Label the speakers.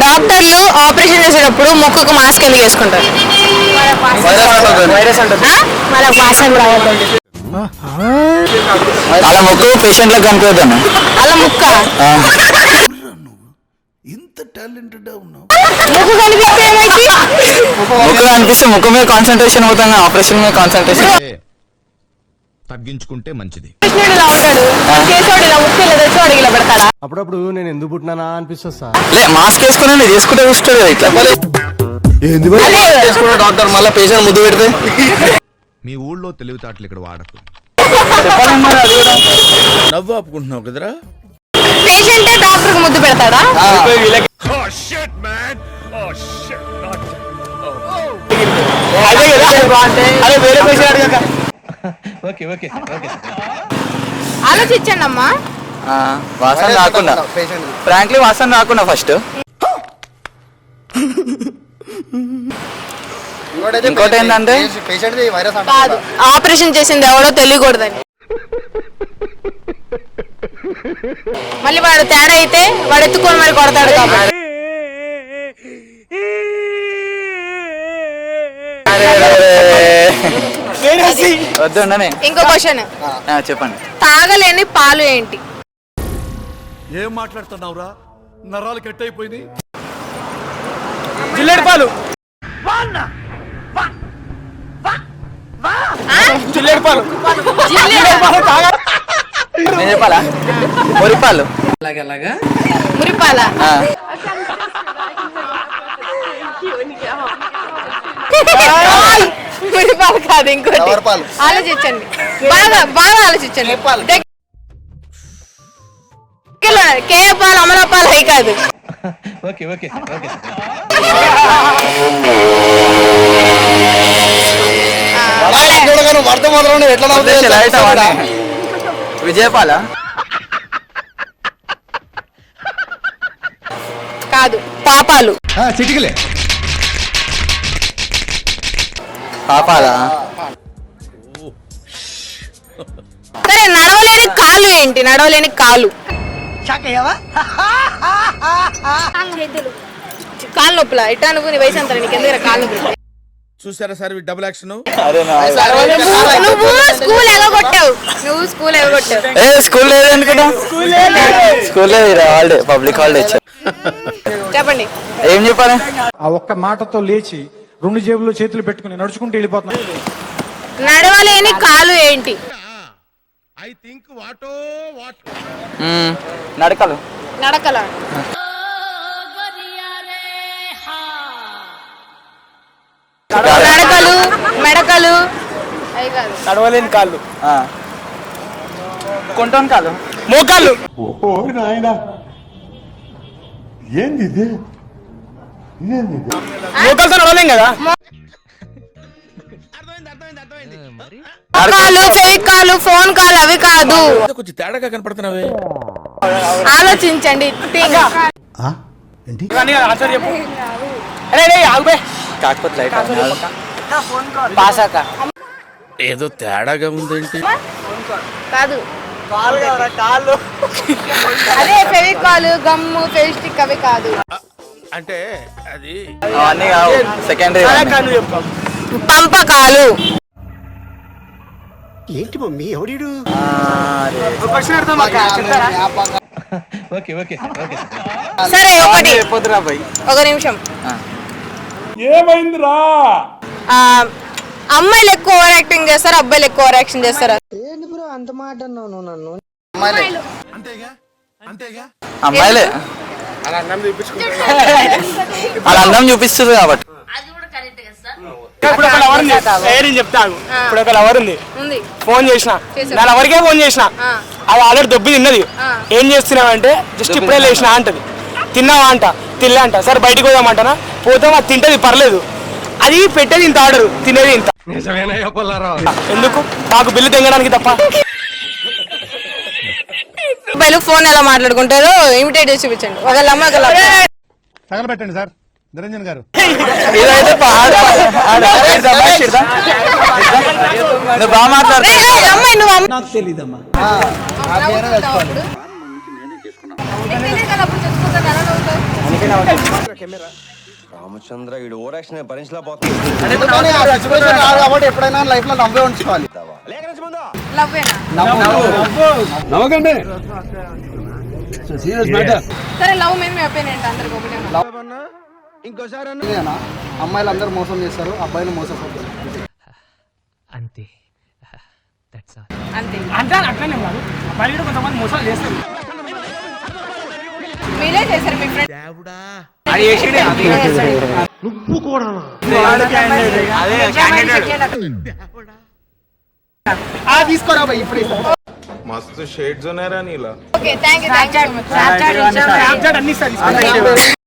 Speaker 1: డాక్టర్లు ఆపరేషన్ చేసేటప్పుడు ముక్కుకు మాస్క్ ఎందుకు వేసుకుంటారు? ఆ? వాళ్ళకి వాసన రావద్దండి
Speaker 2: అలా మొక్కు పేషెంట్లకు కనిపించదన్న.
Speaker 1: అలా ముక్క? ముక్కు కనిపిస్తే ఏమైంది?
Speaker 2: ముక్కు కనిపిస్తే ముక్కు మీద కాన్సన్ట్రేషన్ అవుతాం ఆపరేషన్ మీద కాన్సన్ట్రేషన్
Speaker 3: తగ్గించుకుంటే మంచిది.
Speaker 4: అప్పుడప్పుడు నేను ఎందుకు పుట్టినానా అనిపిస్తుంది సార్.
Speaker 2: లే మాస్క్ వేసుకుని చేసుకుంటే ఇట్లా. చేసుకున్న డాక్టర్ మళ్ళీ పేషెంట్ ముద్దు పెడితే?
Speaker 3: మీ ఊళ్ళో తెలివితేటలు ఇక్కడ వాడకు.
Speaker 5: నవ్వు ఆపుకుంటున్నావు కదరా?
Speaker 1: పేషెంటే డాక్టర్ ముద్దు పెడతాడా?
Speaker 2: అదే కదా. అదే వేరే పేషెంట్ అడగక
Speaker 1: ఆలోచించండి అమ్మా
Speaker 2: ఆ, వాసన రాకుండా. ఫ్రాంక్లీ వాసన రాకుండా ఫస్ట్ ఇంకోటి ఏంటంటే?
Speaker 1: కాదు ఆపరేషన్ చేసింది ఎవడో తెలియకూడదని. మళ్ళీ వాడు తేడా అయితే వాడు ఎత్తుకొని మరి కొడతాడు కాబట్టి.
Speaker 2: వద్దు ఉండని
Speaker 1: ఇంకో క్వశ్చన్
Speaker 2: ఆ, చెప్పండి.
Speaker 1: తాగలేని పాలు ఏంటి?
Speaker 5: ఏం మాట్లాడుతున్నావురా? నరాలు కట్ అయిపోయింది
Speaker 2: జిల్లేడు పాలు. జిల్లేడు పాలు నేను చెప్పాలా? మురిపాలు.
Speaker 1: మురిపాల? కాదు ఇంకోటి. ఆలోచించండి. బాగా బాగా ఆలోచించండి. కేఏ పాలు అమలా పాలు అయి కాదు.
Speaker 2: లైట్ అవన్నీ. విజయపాల?
Speaker 1: కాదు పాపాలు.
Speaker 4: చిటికలే.
Speaker 2: పాపాలా
Speaker 1: సరే నడవలేని కాలు ఏంటి? నడవలేని కాలు. కాలు నొప్పులా. ఇట్టా నువ్వు నీ వయసు అంతా నీకు ఎందుకు కాలు
Speaker 5: చూసారా సార్ డబుల్ యాక్షన్
Speaker 2: అరే నా
Speaker 1: నువ్వు స్కూల్ ఎగగొట్టావు. నువ్వు స్కూల్ ఎగగొట్టావు.
Speaker 2: ఏ స్కూల్ లేదు ఎందుకంటే స్కూల్ లేదు. హాలిడే పబ్లిక్ హాలిడే
Speaker 1: చెప్పండి.
Speaker 2: ఏం చెప్పాలి?
Speaker 4: ఆ ఒక్క మాటతో లేచి రెండు జేబుల్లో చేతులు పెట్టుకుని నడుచుకుంటూ వెళ్ళిపోతున్నా.
Speaker 1: నడవలేని కాలు ఏంటి?
Speaker 5: ఐ థింక్ వాటో వాట్.
Speaker 2: నడకలు.
Speaker 1: నడకల. నడకలు మెడకలు. అవి కాదు.
Speaker 2: నడవలేని కాళ్ళు. కొంటాను కాళ్ళు. మోకాళ్ళు. నడవలేం కదా?
Speaker 1: కాలు ఫేక్ కాలు ఫోన్ కాల్ అవి కాదు.
Speaker 5: కొంచెం తేడాగా కనపడుతున్నావే.
Speaker 1: ఆలోచించండి
Speaker 2: ఆన్సర్ చెప్పు. అరే రే ఆగుబే. కాకపోతే లైట్ పాసాక
Speaker 5: ఏదో తేడాగా ఉందేంటి?
Speaker 1: కాదు. అదే ఫెవికాల్ గమ్ము ఫెవిస్టిక్ అవి కాదు.
Speaker 5: అంటే అది
Speaker 2: అవన్నీ కావు. సెకండరీ
Speaker 1: పంపకాలు
Speaker 4: ఏంటి మమ్మీ ఎవడీడు?
Speaker 1: సరే ఒకటి. ఒక నిమిషం.
Speaker 2: ఆ.
Speaker 1: ఆ, అమ్మాయిలు ఎక్కువ ఓవర్ యాక్టింగ్ చేస్తారు అబ్బాయిలు ఎక్కువ ఓవర్ యాక్షన్ చేస్తారు
Speaker 2: అమ్మాయిలే. వాళ్ళ అందం చూపిస్తుంది కాబట్టి
Speaker 6: ఇప్పుడు ఒక లవర్ ఉంది. ఏ చెప్తాను ఇప్పుడు ఒక లవర్ ఉంది.
Speaker 1: ఉంది.
Speaker 6: ఫోన్ చేసిన. నా లవర్కే ఫోన్ చేసిన.
Speaker 1: ఆ.
Speaker 6: అది ఆల్రెడీ దొబ్బి తిన్నది. ఏం చేస్తున్నావంటే జస్ట్ ఇప్పుడే లేచిన అంటది. తిన్నావా అంట. తినలే అంట. సరే బయటికి పోదామంటనా? పోతాం అది తింటది పర్లేదు. అది పెట్టేది ఇంత ఆర్డర్. తినేది ఇంత. ఎందుకు? నాకు బిల్లు తెంగడానికి తప్ప.
Speaker 1: అబ్బాయిలు ఫోన్ ఎలా మాట్లాడుకుంటారో ఇమిటేట్ చేసి చూపించండి. ఒకళ్ళ అమ్మ ఒకళ్ళ.
Speaker 4: తగలబెట్టండి సార్ నిరంజన్ గారు.
Speaker 2: ఇదైతే బాగా మాట్లాడుతున్నావు.
Speaker 4: నాకు తెలీదమ్మా?
Speaker 7: రామచంద్ర ఈడు ఓవర్ యాక్షన్ భరించలేకపోతుంది
Speaker 8: ఎప్పుడైనా లైఫ్లో నవ్వే ఉంచుకోవాలి.
Speaker 1: సరే లవ్?
Speaker 8: అమ్మాయిలు అందరూ మోసం చేస్తారు అబ్బాయిలు మోసపోతారు.
Speaker 9: అంతే. దట్స్ ఆల్
Speaker 1: అంతే.
Speaker 6: అంటే అట్లనే కాదు అబ్బాయిలు కూడా కొంతమంది మోసాలు చేస్తారు.
Speaker 1: మీరే చేశారు మీ ఫ్రెండ్
Speaker 8: ఆ తీసుకోరా ఇప్పుడు.
Speaker 5: మస్తు షేడ్స్ ఉన్నారా నీలో.
Speaker 1: Okay thank you thank you so much
Speaker 6: అన్ని ఇస్తారు